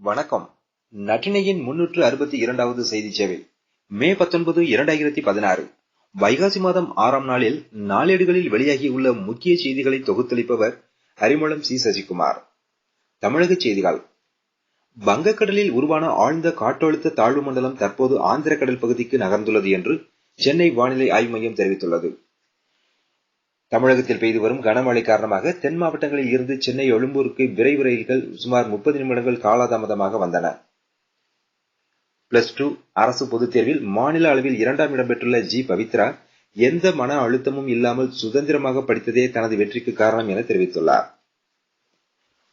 வணக்கம். நட்டினையின் முன்னூற்று அறுபத்தி இரண்டாவது செய்தி சேவை மே பத்தொன்பது இரண்டாயிரத்தி பதினாறு. வைகாசி மாதம் ஆறாம் நாளில் நாளேடுகளில் வெளியாகியுள்ள முக்கிய செய்திகளை தொகுத்தளிப்பவர் ஹரிமளம் சி. சசிகுமார். தமிழக செய்திகள். வங்கக்கடலில் உருவான ஆழ்ந்த காற்றழுத்த தாழ்வு மண்டலம் தற்போது ஆந்திர கடல் பகுதிக்கு நகர்ந்துள்ளது என்று சென்னை வானிலை ஆய்வு மையம் தெரிவித்துள்ளது. தமிழகத்தில் பெய்து வரும் கனமழை காரணமாக தென் மாவட்டங்களில் இருந்து சென்னை எழும்பூருக்கு விரைவு ரயில்கள் சுமார் முப்பது நிமிடங்கள் காலதாமதமாக வந்தன. பிளஸ் டூ அரசு பொதுத் தேர்வில் மாநில அளவில் இரண்டாம் இடம் பெற்றுள்ள ஜி. பவித்ரா எந்த மன அழுத்தமும் இல்லாமல் சுதந்திரமாக படித்ததே தனது வெற்றிக்கு காரணம் என தெரிவித்துள்ளார்.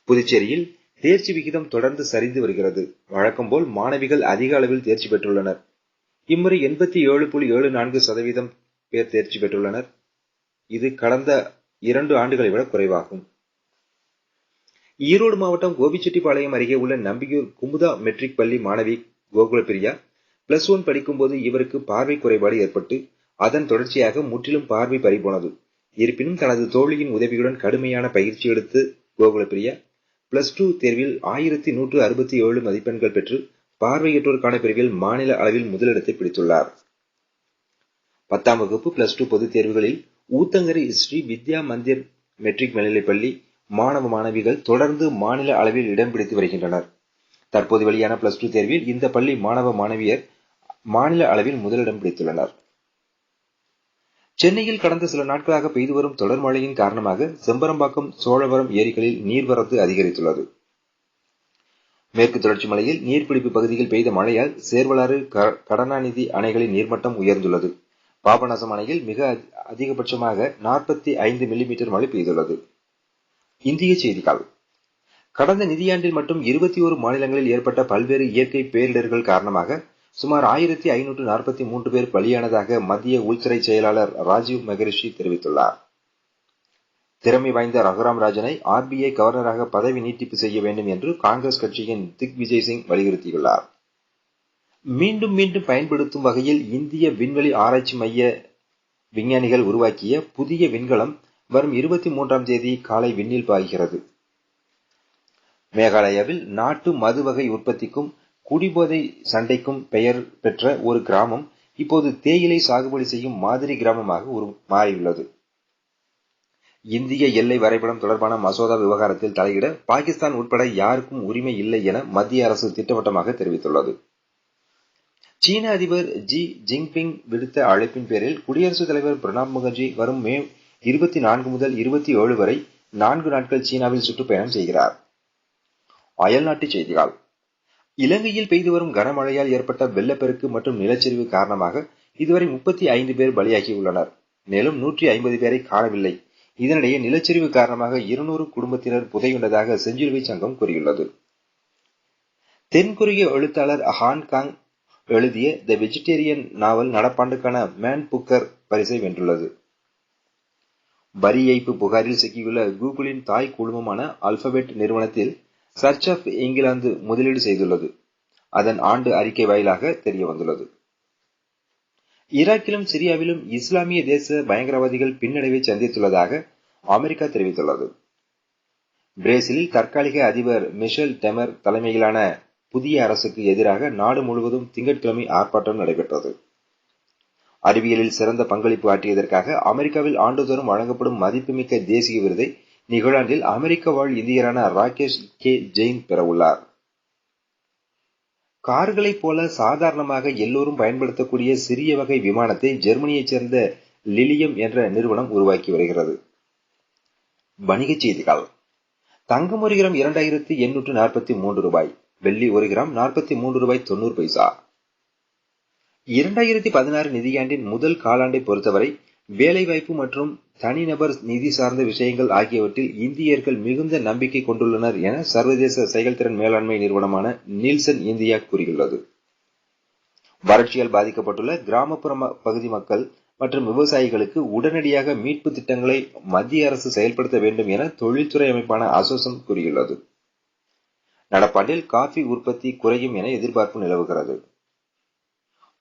புதுச்சேரியில் தேர்ச்சி விகிதம் தொடர்ந்து சரிந்து வருகிறது. வழக்கம் போல் மாணவிகள் அதிக அளவில் தேர்ச்சி பெற்றுள்ளனர். இம்முறை எண்பத்தி ஏழு புள்ளி ஏழு நான்கு சதவீதம் பேர் தேர்ச்சி பெற்றுள்ளனர். இது கடந்த இரண்டு ஆண்டுகளை விட குறைவாகும். ஈரோடு மாவட்டம் கோபிச்செட்டிப்பாளையம் அருகே உள்ள நம்பியூர் குமுதா மெட்ரிக் பள்ளி மாணவி கோகுலப்பிரியா பிளஸ் ஒன் படிக்கும்போது இவருக்கு பார்வை குறைபாடு ஏற்பட்டு அதன் தொடர்ச்சியாக முற்றிலும் பார்வை பறிபோனது இருப்பினும் தனது தோழியின் உதவியுடன் கடுமையான பயிற்சி எடுத்து கோகுலப்பிரியா பிளஸ் டூ தேர்வில் ஆயிரத்தி நூற்று அறுபத்தி ஏழு மதிப்பெண்கள் பெற்று பார்வையற்றோருக்கான பிரிவில் மாநில அளவில் முதலிடத்தை பிடித்துள்ளார். பத்தாம் வகுப்பு பிளஸ் டூ பொதுத் தேர்வுகளில் ஊத்தங்கரை ஸ்ரீ வித்யா மந்திர் மெட்ரிக் மேல்நிலைப்பள்ளி மாணவ மாணவிகள் தொடர்ந்து மாநில அளவில் இடம் பிடித்து வருகின்றனர். தற்போது வெளியான பிளஸ் டூ தேர்வில் இந்த பள்ளி மாணவ மாணவியர் மாநில அளவில் முதலிடம் பிடித்துள்ளனர். சென்னையில் கடந்த சில நாட்களாக பெய்து வரும் தொடர் மழையின் காரணமாக செம்பரம்பாக்கம் சோழவரம் ஏரிகளில் நீர்வரத்து அதிகரித்துள்ளது. மேற்கு தொடர்ச்சி மலையில் நீர்பிடிப்பு பகுதியில் பெய்த மழையால் சேர்வலாறு கடனாநிதி அணைகளின் நீர்மட்டம் உயர்ந்துள்ளது. பாபநாசம் அணையில் மிக அதிகபட்சமாக நாற்பத்தி ஐந்து மில்லிமீட்டர் மழை பெய்துள்ளது. இந்திய செய்திகள். கடந்த நிதியாண்டில் மட்டும் இருபத்தி ஒரு மாநிலங்களில் ஏற்பட்ட பல்வேறு இயற்கை பேரிடர்கள் காரணமாக சுமார் ஆயிரத்தி ஐநூற்று நாற்பத்தி மூன்று பேர் பலியானதாக மத்திய உள்துறை செயலாளர் ராஜீவ் மெகரிஷி தெரிவித்துள்ளார். திறமை வாய்ந்த ரகுராம் ராஜனை ஆர்பிஐ கவர்னராக பதவி நீட்டிப்பு செய்ய வேண்டும் என்று காங்கிரஸ் கட்சியின் திக் விஜய் சிங் வலியுறுத்தியுள்ளார். மீண்டும் மீண்டும் பயன்படுத்தும் வகையில் இந்திய விண்வெளி ஆராய்ச்சி மைய விஞ்ஞானிகள் உருவாக்கிய புதிய விண்கலம் வரும் இருபத்தி மூன்றாம் தேதி காலை விண்ணில் பாய்கிறது. மேகாலயாவில் நாட்டு மது வகை உற்பத்திக்கும் குடிபோதை சண்டைக்கும் பெயர் பெற்ற ஒரு கிராமம் இப்போது தேயிலை சாகுபடி செய்யும் மாதிரி கிராமமாக மாறியுள்ளது. இந்திய எல்லை வரைபடம் தொடர்பான மசோதா விவகாரத்தில் தலையிட பாகிஸ்தான் உட்பட யாருக்கும் உரிமை இல்லை என மத்திய அரசு திட்டவட்டமாக தெரிவித்துள்ளது. சீன அதிபர் ஜி ஜின்பிங் விடுத்த அழைப்பின் பேரில் குடியரசுத் தலைவர் பிரணாப் முகர்ஜி வரும் மே இருபத்தி நான்கு முதல் இருபத்தி ஏழு வரை நான்கு நாட்கள் சீனாவில் சுற்றுப்பயணம் செய்கிறார். அயல்நாட்டு செய்திகள். இலங்கையில் பெய்து வரும் கனமழையால் ஏற்பட்ட வெள்ளப்பெருக்கு மற்றும் நிலச்சரிவு காரணமாக இதுவரை முப்பத்தி ஐந்து பேர் பலியாகியுள்ளனர் மேலும் நூற்றி ஐம்பது பேரை காணவில்லை. இதனிடையே நிலச்சரிவு காரணமாக இருநூறு குடும்பத்தினர் புதையுண்டதாக செஞ்சிலுவை சங்கம் கூறியுள்ளது. தென்கொரிய எழுத்தாளர் ஹான்காங் எழுதிய த வெஜிடேரியன் நாவல் நடப்பாண்டுக்கான மேன் புக்கர் பரிசை வென்றுள்ளது. வரி ஏய்ப்பு புகாரில் சிக்கியுள்ள கூகுளின் தாய் குழுமமான அல்பபெட் நிறுவனத்தில் சர்ச் ஆஃப் இங்கிலாந்து முதலீடு செய்துள்ளது. அதன் ஆண்டு அறிக்கை வாயிலாக தெரிய வந்துள்ளது ஈராக்கிலும் சிரியாவிலும் இஸ்லாமிய தேச பயங்கரவாதிகள் பின்னடைவை சந்தித்துள்ளதாக அமெரிக்கா தெரிவித்துள்ளது. பிரேசிலில் தற்காலிக அதிபர் மிஷல் டெமர் தலைமையிலான புதிய அரசுக்கு எதிராக நாடு முழுவதும் திங்கட்கிழமை ஆர்ப்பாட்டம் நடைபெற்றது. அறிவியலில் சிறந்த பங்களிப்பு ஆற்றியதற்காக அமெரிக்காவில் ஆண்டுதோறும் வழங்கப்படும் மதிப்புமிக்க தேசிய விருதை நிகழாண்டில் அமெரிக்க வாழ் இந்தியரான ராகேஷ் கே. ஜெயின் பெறவுள்ளார். கார்களைப் போல சாதாரணமாக எல்லோரும் பயன்படுத்தக்கூடிய சிறிய வகை விமானத்தை ஜெர்மனியைச் சேர்ந்த லிலியம் என்ற நிறுவனம் உருவாக்கி வருகிறது. வணிகச் செய்திகள். தங்கம் ஒரு கிராம் இரண்டாயிரத்தி எண்ணூற்று நாற்பத்தி மூன்று ரூபாய். வெள்ளி ஒரு கிராம் நாற்பத்தி மூன்று ரூபாய் தொண்ணூறு பைசா. இரண்டாயிரத்தி பதினாறு நிதியாண்டின் முதல் காலாண்டை பொறுத்தவரை வேலைவாய்ப்பு மற்றும் தனிநபர் நிதி சார்ந்த விஷயங்கள் ஆகியவற்றில் இந்தியர்கள் மிகுந்த நம்பிக்கை கொண்டுள்ளனர் என சர்வதேச செயல்திறன் மேலாண்மை நிறுவனமான நீல்சன் இந்தியா கூறியுள்ளது. வறட்சியால் பாதிக்கப்பட்டுள்ள கிராமப்புற பகுதி மக்கள் மற்றும் விவசாயிகளுக்கு உடனடியாக மீட்பு திட்டங்களை மத்திய அரசு செயல்படுத்த வேண்டும் என தொழில்துறை அமைப்பான அசோசம் கூறியுள்ளது. நடப்பாண்டில் காஃபி உற்பத்தி குறையும் என எதிர்பார்ப்பு நிலவுகிறது.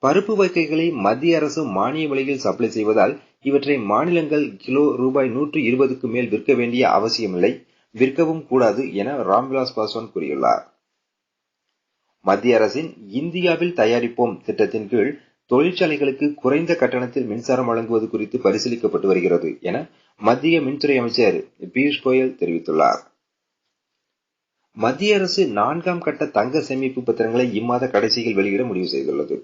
பருப்பு வகைகளை மத்திய அரசு மானிய விலையில் சப்ளை செய்வதால் இவற்றை மாநிலங்கள் கிலோ ரூபாய் நூற்று இருபதுக்கு மேல் விற்க வேண்டிய அவசியமில்லை விற்கவும் கூடாது என ராம்விலாஸ் பாஸ்வான் கூறியுள்ளார். மத்திய அரசின் இந்தியாவில் தயாரிப்போம் திட்டத்தின் கீழ் தொழிற்சாலைகளுக்கு குறைந்த கட்டணத்தில் மின்சாரம் வழங்குவது குறித்து பரிசீலிக்கப்பட்டு வருகிறது என மத்திய மின்துறை அமைச்சர் பியூஷ் கோயல் தெரிவித்துள்ளார். மத்திய அரசு நான்காம் கட்ட தங்க சேமிப்பு பத்திரங்களை இம்மாத கடைசியில் வெளியிட முடிவு செய்துள்ளது.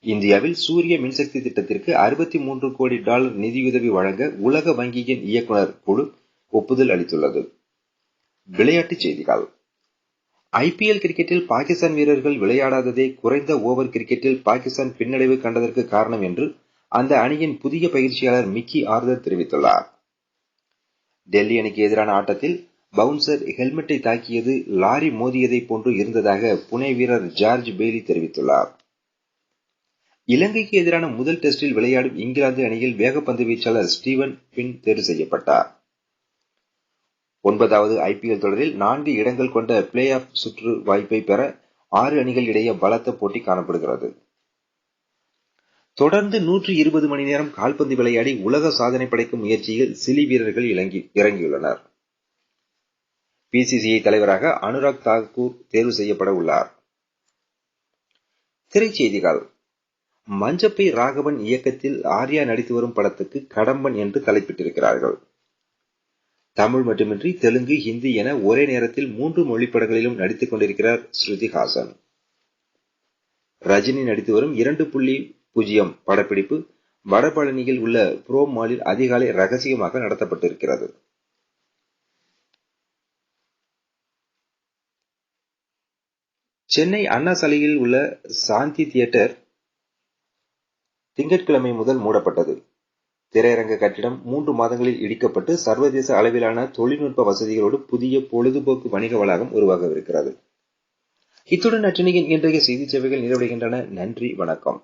இந்தியாவில் சூரிய மின்சக்தி திட்டத்திற்கு அறுபத்தி மூன்று கோடி டாலர் நிதியுதவி வழங்க உலக வங்கியின் இயக்குநர் குழு ஒப்புதல் அளித்துள்ளது. விளையாட்டுச் செய்திகள். ஐபிஎல் கிரிக்கெட்டில் பாகிஸ்தான் வீரர்கள் விளையாடாததே குறைந்த ஓவர் கிரிக்கெட்டில் பாகிஸ்தான் பின்னடைவு கண்டதற்கு காரணம் என்று அந்த அணியின் புதிய பயிற்சியாளர் மிக்கி ஆர்தர் தெரிவித்துள்ளார். டெல்லி அணிக்கு எதிரான ஆட்டத்தில் பவுன்சர் ஹெல்மெட்டை தாக்கியது லாரி மோதியதை போன்று இருந்ததாக புனே வீரர் ஜார்ஜ் பெய்லி தெரிவித்துள்ளார். இலங்கைக்கு எதிரான முதல் டெஸ்டில் விளையாடும் இங்கிலாந்து அணியில் வேகப்பந்து வீச்சாளர் ஸ்டீவன் பின் தேர்வு செய்யப்பட்டார். ஒன்பதாவது ஐபிஎல் தொடரில் நான்கு இடங்கள் கொண்ட பிளே ஆஃப் சுற்று வாய்ப்பை பெற ஆறு அணிகள் இடையே பலத்த போட்டி காணப்படுகிறது. தொடர்ந்து நூற்றி இருபது மணி நேரம் கால்பந்து விளையாடி உலக சாதனை படைக்கும் முயற்சியில் சிலி வீரர்கள் இறங்கியுள்ளனர். பிசிசிஐ தலைவராக அனுராக் தாக்கூர் தேர்வு செய்யப்பட உள்ளார். திரைச்செய்திகள் மஞ்சப்பை ராகவன் இயக்கத்தில் ஆர்யா நடித்து வரும் படத்துக்கு கடம்பன் என்று தலைப்பிட்டிருக்கிறார்கள். தமிழ் மட்டுமின்றி தெலுங்கு ஹிந்தி என ஒரே நேரத்தில் மூன்று மொழி படங்களிலும் நடித்துக் கொண்டிருக்கிறார் ஸ்ருதிஹாசன் ரஜினி நடித்து வரும் இரண்டு புள்ளி பூஜ்ஜியம் படப்பிடிப்பு வடபழனியில் உள்ள புரோ மாலில் அதிகாலை ரகசியமாக நடத்தப்பட்டிருக்கிறது. சென்னை அண்ணா சாலையில் உள்ள சாந்தி தியேட்டர் திங்கட்கிழமை முதல் மூடப்பட்டது. திரையரங்க கட்டிடம் மூன்று மாதங்களில் இடிக்கப்பட்டு சர்வதேச அளவிலான தொழில்நுட்ப வசதிகளோடு புதிய பொழுதுபோக்கு வணிக வளாகம் உருவாகவிருக்கிறது. இத்துடன் அச்சனையின் இன்றைய செய்தி சேவைகள் நிறைவடைகின்றன. நன்றி வணக்கம்.